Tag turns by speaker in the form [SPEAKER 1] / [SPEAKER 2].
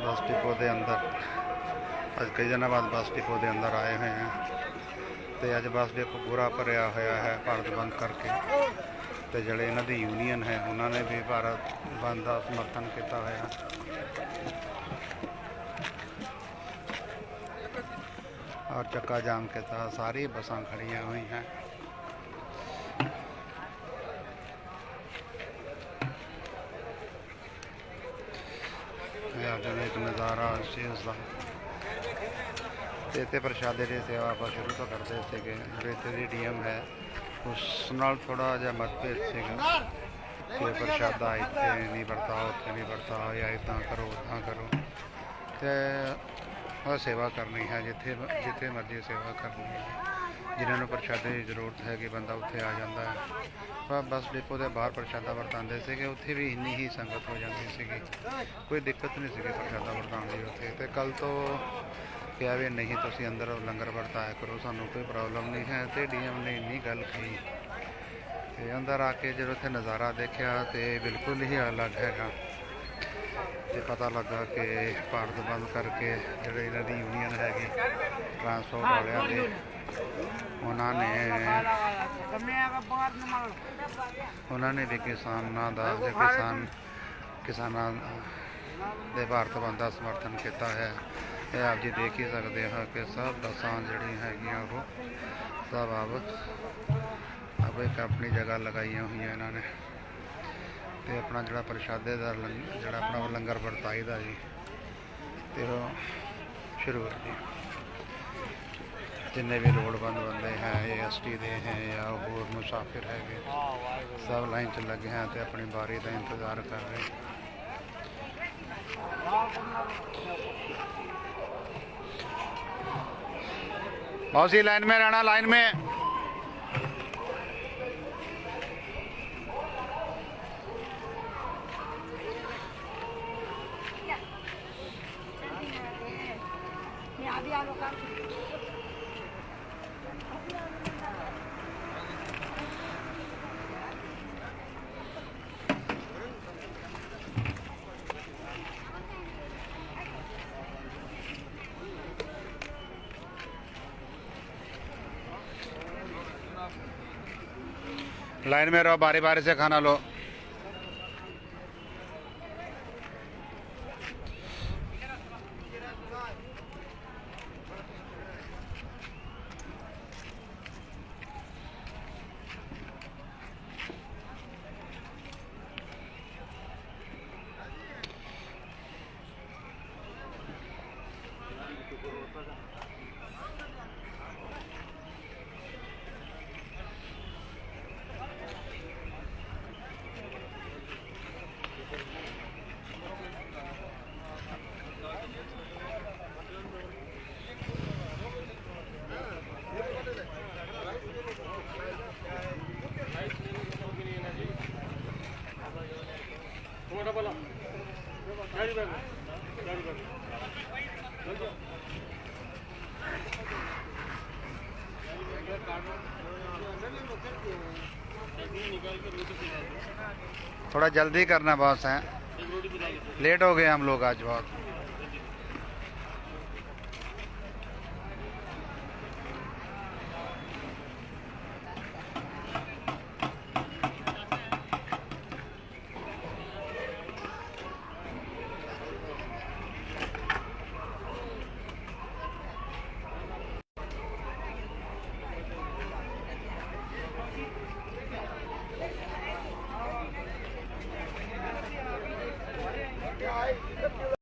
[SPEAKER 1] ਬੱਸ depot ਦੇ ਅੰਦਰ ਅੱਜ ਕਈ ਦਿਨਾਂ ਬਾਅਦ ਬੱਸ ਡਿਪੋ ਦੇ ਅੰਦਰ ਆਏ ਹੋਏ ਹਾਂ ਤੇ ਅੱਜ ਬੱਸ ਡਿਪੋ ਪੂਰਾ ਭਰਿਆ ਹੋਇਆ ਹੈ ਭਾਰਤ ਬੰਦ ਕਰਕੇ ਤੇ ਜਿਹੜੇ ਇਹਨਾਂ ਦੀ ਯੂਨੀਅਨ ਹੈ ਉਹਨਾਂ ਨੇ ਵੀ ਭਾਰਤ ਬੰਦ ਦਾ ਸਮਰਥਨ ਕੀਤਾ ਹੋਇਆ ਔਰ ਚੱਕਾ ਜਾਮ ਕੇ ਤਹਿਤ ਸਾਰੀ ਬੱਸਾਂ ਖੜੀਆਂ ਹੋਈ हैं। ਇਹ ਆਪਣਾ ਇੱਕ ਨਜ਼ਾਰਾ ਇਸ ਦਾ। ਤੇ ਇੱਥੇ ਪ੍ਰਸ਼ਾਦੇ ਦੀ ਸੇਵਾ ਆਪਾਂ ਸ਼ੁਰੂ ਤੋਂ ਕਰਦੇ ਸੀਗੇ। ਜਿਹੜੇ ਇੱਥੇ ਦੀ ਡੀਐਮ ਹੈ ਉਸ ਨਾਲ ਥੋੜਾ ਜਿਹਾ ਮਤਭੇਦ ਸੀਗਾ ਕਿ ਪ੍ਰਸ਼ਾਦਾ ਇੱਥੇ ਨਹੀਂ ਵਰਤਾ ਉੱਥੇ ਨਹੀਂ ਵਰਤਾ ਜਾਂ ਇਦਾਂ ਕਰੋ ਉਦਾਂ ਕਰੋ। ਤੇ ਉਹ ਸੇਵਾ ਕਰਨੀ ਹੈ ਜਿੱਥੇ ਜਿੱਥੇ ਮਰਜ਼ੀ ਸੇਵਾ ਕਰਨੀ ਹੈ। ਜਿਨ੍ਹਾਂ ਨੂੰ ਪ੍ਰਸ਼ਾਦੇ ਦੀ ਜ਼ਰੂਰਤ ਹੈ ਕਿ ਬੰਦਾ ਉੱਥੇ ਆ ਜਾਂਦਾ ਹੈ। ਪਰ ਬੱਸ ਡਿਪੋ ਦੇ ਬਾਹਰ ਪ੍ਰਸ਼ਾਦਾ ਵਰਤਾਉਂਦੇ ਸੀਗੇ, ਉੱਥੇ ਵੀ ਇੰਨੀ ਹੀ ਸੰਗਤ ਹੋ ਜਾਂਦੀ ਸੀਗੀ। ਕੋਈ ਦਿੱਕਤ ਨਹੀਂ ਸੀਗੀ ਪ੍ਰਸ਼ਾਦਾ ਵਰਤਾਉਣ ਦੀ ਉੱਥੇ। ਤੇ ਕੱਲ ਤੋਂ ਕਿਹਾ ਵੀ ਨਹੀਂ, ਤੁਸੀਂ ਅੰਦਰ ਲੰਗਰ ਵਰਤਾਇਆ ਕਰੋ, ਸਾਨੂੰ ਕੋਈ ਪ੍ਰੋਬਲਮ ਨਹੀਂ ਹੈ। ਤੇ ਡੀਐਮ ਨੇ ਇੰਨੀ ਗੱਲ ਕਹੀ। ਤੇ ਅੰਦਰ ਆ ਕੇ ਜਦੋਂ ਉੱਥੇ ਨਜ਼ਾਰਾ ਦੇਖਿਆ, ਤੇ ਬਿਲਕੁਲ ਹੀ ਅਲੱਗ ਹੈਗਾ। ਤੇ ਪਤਾ ਲੱਗਾ ਕਿ ਭਾਰਤ ਬੰਦ ਕਰਕੇ ਜਿਹੜੇ ਇਹਨਾਂ ਦੀ ਯੂਨੀਅਨ ਹੈਗੀ ਟਰਾਂਸਪੋਰਟ ਵਾਲਿਆਂ ਦੇ ਉਹਨਾਂ ਨੇ ਉਹਨਾਂ ਨੇ ਵੀ ਕਿਸਾਨਾਂ ਦਾ ਤੇ ਕਿਸਾਨ, ਕਿਸਾਨਾਂ ਦੇ ਭਾਰਤ ਬੰਦ ਦਾ ਸਮਰਥਨ ਕੀਤਾ ਹੈ। ਇਹ ਆਪ ਜੀ ਦੇਖ ਹੀ ਸਕਦੇ ਹੋ ਕਿ ਸਭ ਬੱਸਾਂ ਜਿਹੜੀਆਂ ਹੈਗੀਆਂ ਉਹ ਸਭ ਆਪ ਆਪ ਆਪਣੀ ਜਗ੍ਹਾ ਲਗਾਈਆਂ ਹੋਈਆਂ ਇਹਨਾਂ ਨੇ। ਤੇ ਆਪਣਾ ਜਿਹੜਾ ਪ੍ਰਸ਼ਾਦੇ ਦਾ ਲੰਗ- ਜਿਹੜਾ ਆਪਣਾ ਉਹ ਲੰਗਰ ਵਰਤਾਈ ਦਾ ਜੀ ਤੇ ਉਹ ਸ਼ੁਰੂ ਹੋ ਜੀ ਜਿੰਨੇ ਵੀ ਲੋੜਵੰਦ ਬੰਦੇ ਹੈ ਏਐਸਟੀ ਦੇ ਹੈ ਜਾਂ ਹੋਰ ਮੁਸਾਫਿਰ ਹੈਗੇ ਸਭ ਲਾਈਨ 'ਚ ਲੱਗੇ ਹਨ ਤੇ ਆਪਣੀ ਬਾਰੀ ਦਾ ਇੰਤਜ਼ਾਰ ਕਰ ਰਹੇ मौसी लाइन में रहना लाइन में लाइन में रहो बारी बारी से खाना लो थोड़ा जल्दी करना बॉस है। लेट हो गए हम लोग आज बहुत।